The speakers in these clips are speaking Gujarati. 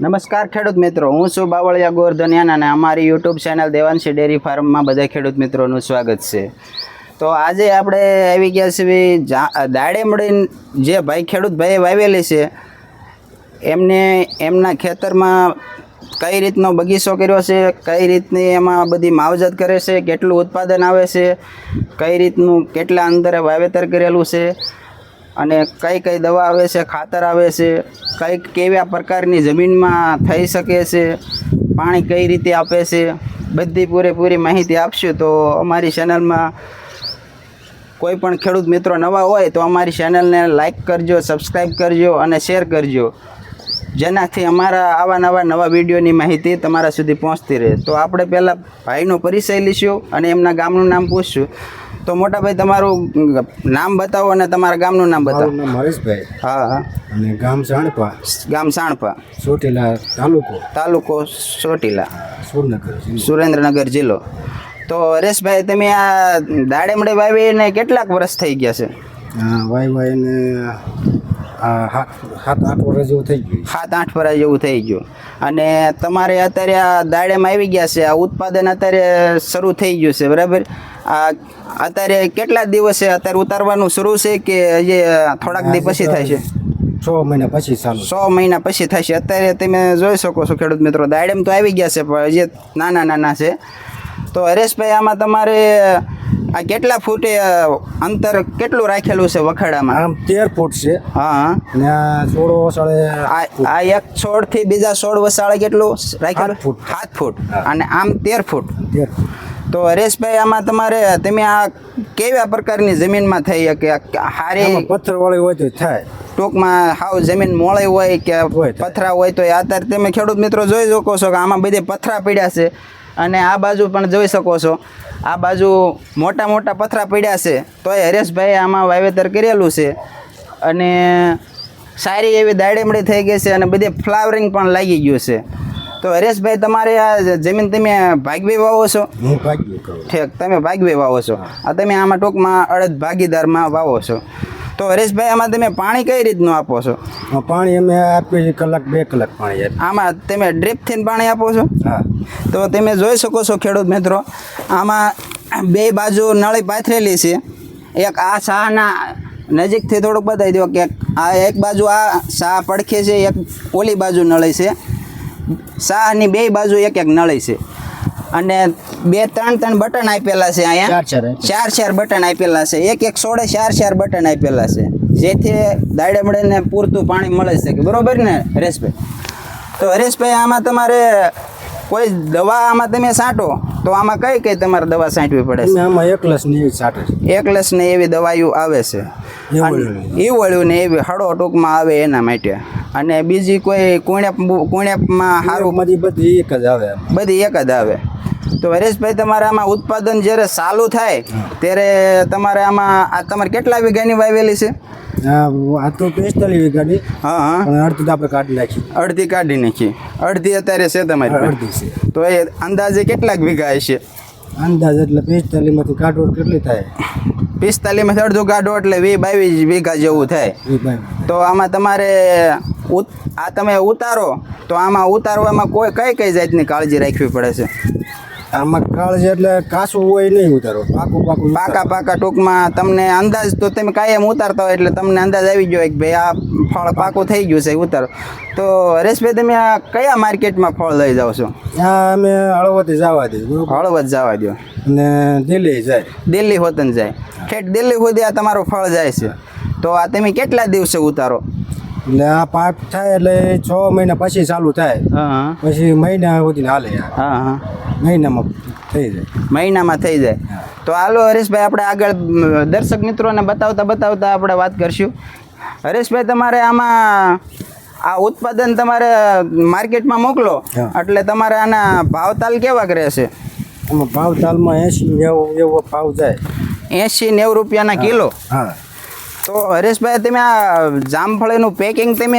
નમસ્કાર ખેડૂત મિત્રો, હું છું બાવળિયા ગોરધનિયાન અને અમારી યુટ્યુબ ચેનલ દેવાંશી ડેરી ફાર્મમાં બધા ખેડૂત મિત્રોનું સ્વાગત છે. તો આજે આપણે આવી ગયા છીએ દાડેમડી જે ભાઈ ખેડૂત ભાઈએ વાવેલી છે, એમને, એમના ખેતરમાં કઈ રીતનો બગીચો કર્યો છે, કઈ રીતની એમાં બધી માવજત કરે છે, કેટલું ઉત્પાદન આવે છે, કઈ રીતનું કેટલા અંતરે વાવેતર કરેલું છે અને કઈ કઈ દવા આવે છે, ખાતર આવે છે, કઈ કેવા પ્રકારની જમીનમાં થઈ શકે છે, પાણી કઈ રીતે આપે છે, બધી પૂરેપૂરી માહિતી આપશું. તો અમારી ચેનલમાં કોઈ પણ ખેડૂત મિત્રો નવા હોય તો અમારી ચેનલને લાઇક કરજો, સબસ્ક્રાઈબ કરજો અને શેર કરજો. જેનાથી અમારા આવા નવા નવા વિડીયોની માહિતી તમારા સુધી પહોંચતી રહે. તો આપણે પહેલાં ભાઈનો પરિચય લઈશું અને એમના ગામનું નામ પૂછશું. તો મોટા ભાઈ તમારું નામ બતાવો અને તમારા ગામનું નામ બતાવો. નામ હરેશભાઈ. હા હા. અને ગામ સાણપા. ગામ સાણપા. ચોટીલા તાલુકો. તાલુકો ચોટીલા. સુરનગર સુરેન્દ્રનગર જિલ્લો. તો હરેશભાઈ તમે આ દાડેમડે વાવીને કેટલાક વર્ષ થઈ ગયા છે? વાય વાય ને સાત આઠ વર્ષ જેવું થઈ ગયું. સાત આઠ વર્ષ જેવું થઈ ગયું. અને તમારે અત્યારે આ દાડેમાં આવી ગયા છે. આ ઉત્પાદન અત્યારે શરૂ થઈ ગયું છે. બરાબર? આ અત્યારે કેટલા દિવસે અત્યારે ઉતારવાનું શરૂ છે કે હજી થોડાક દી પછી થાય છે? છ મહિના પછી ચાલુ. સો મહિના પછી થશે અત્યારે તમે જોઈ શકો છો ખેડૂત મિત્રો દાડેમ તો આવી ગયા છે પણ હજી નાના નાના છે. તો હરેશભાઈ આમાં તમારે આ કેટલા ફૂટે અંતર કેટલું રાખેલું છે વખાડામાં? આમ તેર ફૂટ છે. હા ને આ છોડો આ આ એક છોડથી બીજા છોડ વસાળે કેટલું રાખેલું સાત ફૂટ. સાત ફૂટ. અને આમ તેર ફૂટ. તેર તો હરેશભાઈ આમાં તમારે તમે આ કેવા પ્રકારની જમીનમાં થઈ શકે? હારી આમાં પથ્થર વાળી હોય તો થાય. ટૂંકમાં હાવ જમીન મોળી હોય કે પથરા હોય તો અત્યારે તમે ખેડૂત મિત્રો જોઈ શકો છો કે આમાં બધે પથરા પડ્યા છે અને આ બાજુ પણ જોઈ શકો છો. આ બાજુ મોટા મોટા પથરા પડ્યા છે. તો એ હરેશભાઈ આમાં વાવેતર કરેલું છે. અને સારી એવી દાડેમડી થઈ ગઈ છે અને બધે ફ્લાવરિંગ પણ લાગી ગયું છે. તો હરેશભાઈ તમારે આ જમીન તમે ભાગવી વાવો છો? હું ભાગ્ય ઠીક તમે ભાગવી વાવો છો. આ તમે આમાં ટૂંકમાં અડદ ભાગીદારમાં વાવો છો. તો હરેશભાઈ આમાં તમે પાણી કઈ રીતનું આપો છો? પાણી અમે આપીએ કલાક બે કલાક પાણી આમાં તમે ડ્રીપથી પાણી આપો છો? હા. તો તમે જોઈ શકો છો ખેડૂત મિત્રો આમાં બે બાજુ નળી પાથરેલી છે. એક આ શાહના નજીકથી થોડુંક બતાવી દો કે આ એક બાજુ આ શાહ પડખે છે એક ઓલી બાજુ નળી છે. શાહની બે બાજુ એક એક નળી છે. અને બે ત્રણ ત્રણ બટન આપેલા છે અહીંયા. ચાર ચાર બટન આપેલા છે. એક એક સોળે ચાર ચાર બટન આપેલા છે. જેથી દાડેમડેને પૂરતું પાણી મળે છે બરોબર ને હરેશભાઈ? તો હરેશભાઈ આમાં તમારે કોઈ દવા આમાં તમે છાંટો તો આમાં કઈ કઈ તમારે દવા છાંટવી પડે છે? આમાં એકલસ ને એવી છાંટે છે. એક લસ ને એવી દવાઈઓ આવે છે. ઈવળ્યું. ને એવી હળો ટૂંકમાં આવે એના માટે. અને બીજી કોઈ કુણેપ કુણ્યાપમાં સારું બધી એક જ આવે બધી એક જ આવે. તો હરેશભાઈ તમારે આમાં ઉત્પાદન જ્યારે ચાલુ થાય ત્યારે તમારે આમાં આ તમારે કેટલા વીઘાની વાવેલી છે? આ તો પિસ્તાલીસ વીઘાની. હા હા. અડધી અડધું આપણે કાઢી નાખી અડધી કાઢી નાખી અડધી અત્યારે છે તમારી અડધી છે. તો એ અંદાજે કેટલાક વીઘા હશે? અંદાજ એટલે પિસ્તાલીસમાંથી કાઢો કેટલી થાય? પિસ્તાલીસમાંથી અડધો કાઢો એટલે વી બાવીસ વીઘા જેવું થાય. તો આમાં તમારે આ તમે ઉતારો તો આમાં ઉતારવામાં કોઈ કઈ કઈ જાતની કાળજી રાખવી પડે છે? આમાં કાળજી એટલે કાસું હોય નહીં ઉતારો પાકું પાકું પાકા પાકા ટૂંકમાં તમને અંદાજ તો તમે કાયમ ઉતારતા હોય એટલે તમને અંદાજ આવી ગયો કે ભાઈ આ ફળ પાકું થઈ ગયું છે ઉતારો. તો હરેશભાઈ તમે આ કયા માર્કેટમાં ફળ લઈ જાઓ છો? આ અમે હળવદ જવા દઈએ હળવદ જવા દો. અને દિલ્હી જાય. દિલ્હી હોતન જાય. ઠેઠ દિલ્હી સુધી આ તમારો ફળ જાય છે. તો આ તમે કેટલા દિવસે ઉતારો? એટલે આ પાક થાય એટલે છ મહિના પછી ચાલુ થાય. હા પછી મહિના સુધી હાલે મહિનામાં થઈ જાય. મહિનામાં થઈ જાય. તો હાલો હરેશભાઈ આપણે આગળ દર્શક મિત્રોને બતાવતા બતાવતા આપણે વાત કરશું. હરેશભાઈ તમારે આમાં આ ઉત્પાદન તમારે માર્કેટમાં મોકલો. એટલે તમારે આના ભાવતાલ કેવા રહેશે? આમાં ભાવતાલમાં એસી એવો એવો ભાવ જાય. એંશી નેવું રૂપિયાના કિલો? હા. તો હરેશભાઈ તમે આ જામફળીનું પેકિંગ તમે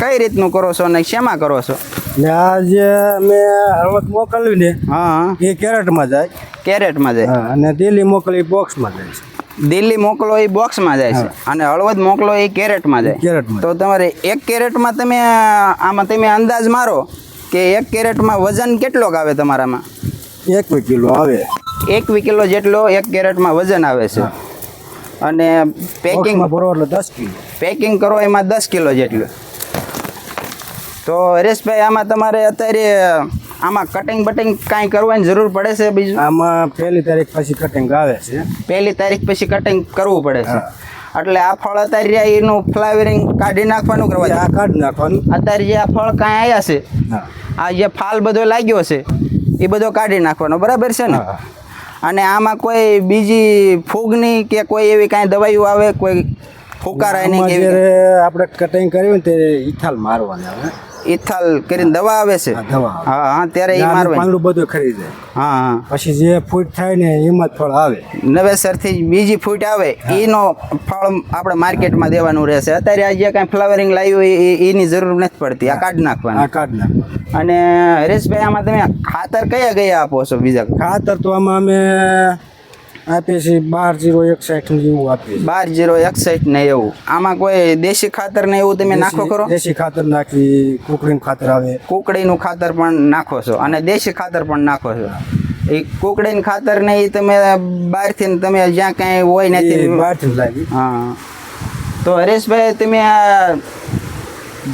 કઈ રીતનું કરો છો અને શેમાં કરો છો? ને આ જે અમે હળવદ મોકલવી ને હા. એ કેરેટમાં જાય. કેરેટમાં જાય. અને દિલ્હી મોકલી બોક્સમાં જાય છે. દિલ્હી મોકલો એ બોક્સમાં જાય છે. અને હળવદ મોકલો એ કેરેટમાં જાય. કેરેટમાં. તો તમારે એક કેરેટમાં તમે આમાં તમે અંદાજ મારો કે એક કેરેટમાં વજન કેટલોક આવે તમારામાં? એક કિલો આવે. એક કિલો જેટલો એક કેરેટમાં વજન આવે છે. અને પેકિંગ ભરો એટલે દસ કિલો. પેકિંગ કરો એમાં દસ કિલો જેટલું. તો હરેશભાઈ આમાં તમારે અત્યારે આમાં કટિંગ બટિંગ કાંઈ કરવાની જરૂર પડે છે બીજું? આમાં પહેલી તારીખ પછી કટિંગ આવે છે. પહેલી તારીખ પછી કટિંગ કરવું પડે છે. એટલે આ ફળ અત્યારે રહ્યા એનું ફ્લાવરિંગ કાઢી નાખવાનું કરવા આ કાઢી નાખવાનું. અત્યારે જે આ ફળ કાંઈ આવ્યા છે આ જે ફાલ બધો લાગ્યો છે એ બધો કાઢી નાખવાનો. બરાબર છે ને. અને આમાં કોઈ બીજી ફૂગની કે કોઈ એવી કાંઈ દવાઈઓ આવે? કોઈ ફૂકારાયની આમાં કે આપણે કટિંગ કર્યું ને ત્યારે ઇથાલ મારવાની આવે ઇથાલ કરીને દવા આવે છે. હા, દવા હા હા ત્યારે એ મારવા પાંદડું બધું ખરીદે હા હા. પછી જે ફૂટ થાય ને એમાં ફળ આવે. નવેસરથી બીજી ફૂટ આવે એનો ફળ આપણે માર્કેટમાં દેવાનું રહેશે. અત્યારે આ જે કાંઈ ફ્લાવરિંગ લાવ્યું એની જરૂર નથી પડતી આ કાઢી આ કાઢ નાખવાનું. અને હરેશભાઈ આમાં તમે ખાતર કયા કયા આપો છો બીજા? ખાતર તો આમાં અમે આપીએ છીએ બાર જીરો એકસાઠ જેવું આપીએ છીએ બાર જીરો એકસાઠ ને એવું. આમાં કોઈ દેશી ખાતર ને એવું તમે નાખો કરો દેશી ખાતર નાખી કુકડીનું ખાતર આવે. કુકડીનું ખાતર પણ નાખો છો અને દેશી ખાતર પણ નાખો છો. એ કુકડીનું ખાતર ને એ તમે બહારથી ને તમે જ્યાં કાંઈ હોય નથી બહારથી લાવી. હા. તો હરેશભાઈ તમે આ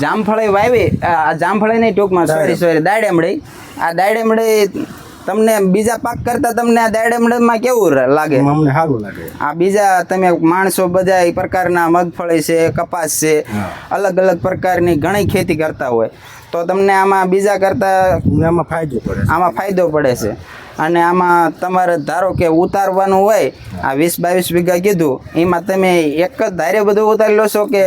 જામફળી વાવી આ જામફળી નહીં ટૂંકમાં સોરી સોરી દાડેમડી આ દાડેમડી તમને બીજા પાક કરતાં તમને આ દાડમડમાં કેવું લાગે? અમને સારું લાગે. આ બીજા તમે માણસો બધા એ પ્રકારના મગફળી છે કપાસ છે અલગ અલગ પ્રકારની ઘણી ખેતી કરતા હોય. તો તમને આમાં બીજા કરતાં આમાં ફાયદો પડે આમાં ફાયદો પડે છે. અને આમાં તમારે ધારો કે ઉતારવાનું હોય આ વીસ બાવીસ વીઘા કીધું એમાં તમે એક જ ધારે બધું ઉતારી લો છો કે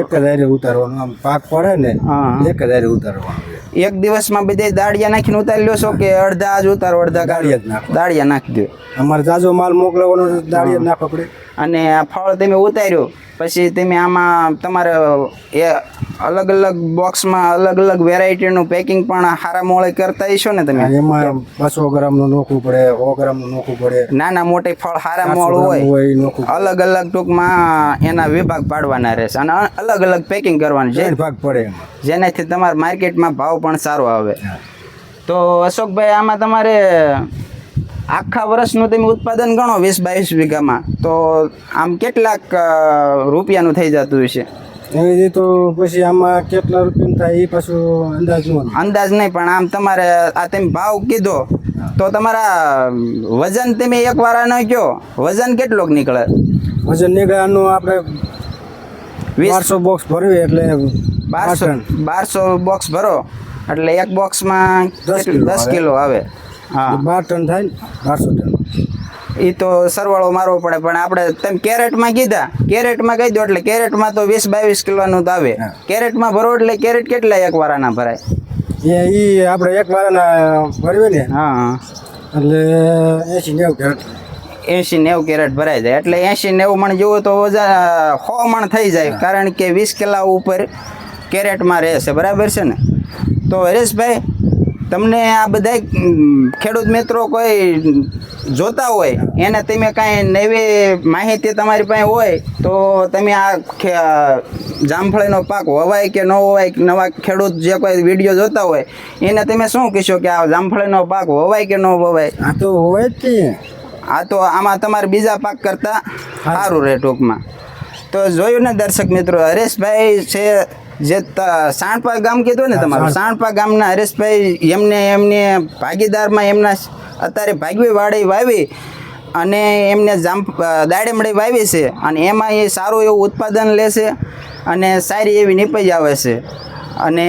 એક જ હારે ઉતારવાનું. આમ પાક પડે ને. એક જ ધારે ઉતારવાનું. એક દિવસમાં બધે દાળિયા નાખીને ઉતારી લો છો કે અડધા જ ઉતારો અડધા દાળિયા જ નાખો. દાળિયા નાખી દો અમારે જાજો માલ મોકલવાનો તો નાખો પડે. અને આ ફળ તમે ઉતાર્યો પછી તમે આમાં તમારે એ અલગ અલગ બોક્સમાં અલગ અલગ વેરાયટીનું પેકિંગ પણ હારા મોળે કરતા હશો ને તમે? એમાં બસો ગ્રામનું નોખવું પડે સો ગ્રામનું નોખવું પડે. નાના મોટી ફળ 400 મોળ હોય અલગ અલગ ટૂંકમાં એના વિભાગ પાડવાના રહેશે અને અલગ અલગ પેકિંગ કરવાનું છે. ભાગ પડે જેનાથી તમારા માર્કેટમાં ભાવ પણ સારો આવે. તો અશોકભાઈ આમાં તમારે આખા વર્ષનું તમે ઉત્પાદન ગણો વીસ બાવીસ વીઘામાં. તો આમ કેટલાક રૂપિયાનું થઈ જતું હશે? એવી તો પછી આમાં કેટલા રૂપિયા થાય એ પાછું અંદાજ નો અંદાજ નહીં પણ આમ તમારે આ તમે ભાવ કીધો તો તમારા વજન તમે એક વારાનો કયો? વજન કેટલોક નીકળે? વજન નીકળવાનું આપણે બારસો બોક્સ ભરવી એટલે બારસો બારસો બોક્સ ભરો એટલે એક બોક્સમાં દસ કિલો દસ આવે. કિલો આવે. હા. બાર ટન થાય ને બારસો ટન. એ તો સરવાળો મારવો પડે પણ આપણે તમે કેરેટમાં કીધા. કેરેટમાં કહી દો એટલે કેરેટમાં તો વીસ બાવીસ કિલોનું તો આવે. કેરેટમાં ભરો એટલે કેરેટ કેટલા એક વારાના ભરાય? એ આપણે એક વારાના ભરવી ને હા એટલે એસી નેવું કેરેટ. એસી નેવું કેરેટ ભરાઈ જાય. એટલે એસી નેવું મણ જેવું તો વજન સો મણ થઈ જાય કારણ કે વીસ કિલા ઉપર કેરેટમાં રહેશે. બરાબર છે ને? તો હરેશભાઈ તમને આ બધા ખેડૂત મિત્રો કોઈ જોતા હોય એને તમે કાંઈ નવી માહિતી તમારી પાસે હોય તો તમે આ જામફળીનો પાક વવાય કે ન વવાય કે નવા ખેડૂત જે કોઈ વીડિયો જોતા હોય એને તમે શું કહેશો કે આ જામફળીનો પાક વવાય કે ન વવાય આ તો હોય જ આ તો આમાં તમારે બીજા પાક કરતાં સારું રહે ટૂંકમાં. તો જોયું ને દર્શક મિત્રો હરેશભાઈ છે જે સાણપા ગામ કીધું ને તમારું સાણપા ગામના હરેશભાઈ એમને એમને ભાગીદારમાં એમના અત્યારે ભાગવી વાડી વાવી અને એમને જામ દાડેમડી વાવી છે અને એમાં એ સારું એવું ઉત્પાદન લેશે અને સારી એવી નીપજ આવે છે અને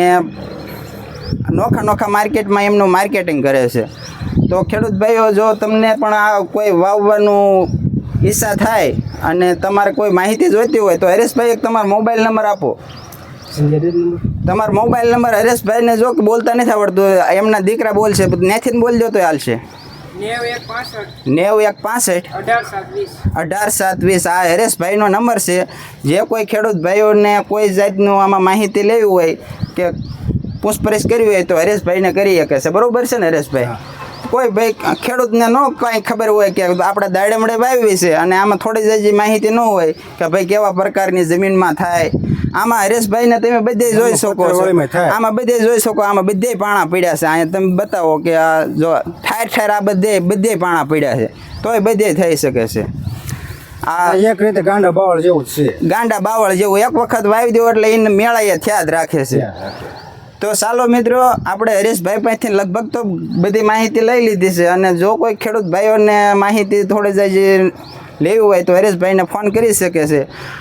નોખા નોખા માર્કેટમાં એમનું માર્કેટિંગ કરે છે. તો ખેડૂત ભાઈઓ જો તમને પણ આ કોઈ વાવવાનું ઈચ્છા થાય અને તમારે કોઈ માહિતી જોઈતી હોય તો હરેશભાઈ એક તમારો મોબાઈલ નંબર આપો. તમારો મોબાઈલ નંબર હરેશભાઈને જો કે બોલતા નથી આવડતું, એમના દીકરા બોલશે ત્યાંથી બોલજો તો હાલશે. નેવ એક પાસઠ. અઢાર સાત વીસ. આ હરેશભાઈનો નંબર છે. જે કોઈ ખેડૂત ભાઈઓને કોઈ જાતનું આમાં માહિતી લેવી હોય કે પૂછપરછ કરવી હોય તો હરેશભાઈને કરી શકે છે. બરાબર છે ને હરેશભાઈ? કોઈ ભાઈ ખેડૂતને ન કાંઈ ખબર હોય કે આપણે દાડમડે વાવી છે અને આમાં થોડી જ માહિતી ન હોય કે ભાઈ કેવા પ્રકારની જમીનમાં થાય. આમાં હરેશભાઈને તમે બધે જોઈ શકો. આમાં બધે જોઈ શકો આમાં બધે પાણા પડ્યા છે. અહીંયા તમે બતાવો કે આ જો ઠાર ઠાર આ બધે બધે પાણા પડ્યા છે. તોય બધે થઈ શકે છે. આ આ એક રીતે ગાંડા બાવળ જેવું જ છે. ગાંડા બાવળ જેવું. એક વખત વાવી દેવું એટલે એને મેળાએ થયા જ રાખે છે. તો ચાલો મિત્રો, આપણે હરેશભાઈ પાસેથી લગભગ તો બધી માહિતી લઈ લીધી છે અને જો કોઈ ખેડૂત ભાઈઓને માહિતી થોડી જાય લેવી હોય તો હરેશભાઈને ફોન કરી શકે છે.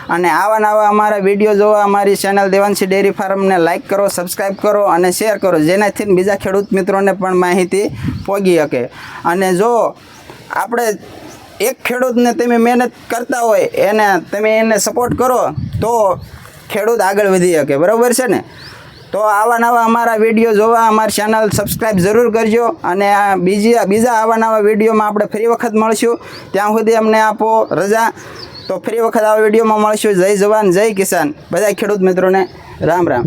અને આવા નવા અમારા વીડિયો જોવા અમારી ચેનલ દેવાંશી ડેરી ફાર્મને લાઇક કરો સબસ્ક્રાઈબ કરો અને શેર કરો, જેનાથી બીજા ખેડૂત મિત્રોને પણ માહિતી પહોંચી શકે. અને જો આપણે એક ખેડૂતને તમે મહેનત કરતા હોય એને, તમે એને સપોર્ટ કરો તો ખેડૂત આગળ વધી શકે. બરાબર છે ને? તો આવા નવા અમારા વીડિયો જોવા અમારી ચેનલ સબસ્ક્રાઈબ જરૂર કરજો અને બીજી બીજા આવા નવા વિડીયોમાં આપણે ફરી વખત મળશું. ત્યાં સુધી અમને આપો રજા. તો ફરી વખત આવા વિડીયોમાં મળશું. જય જવાન, જય કિસાન. બધા ખેડૂત મિત્રોને રામ રામ.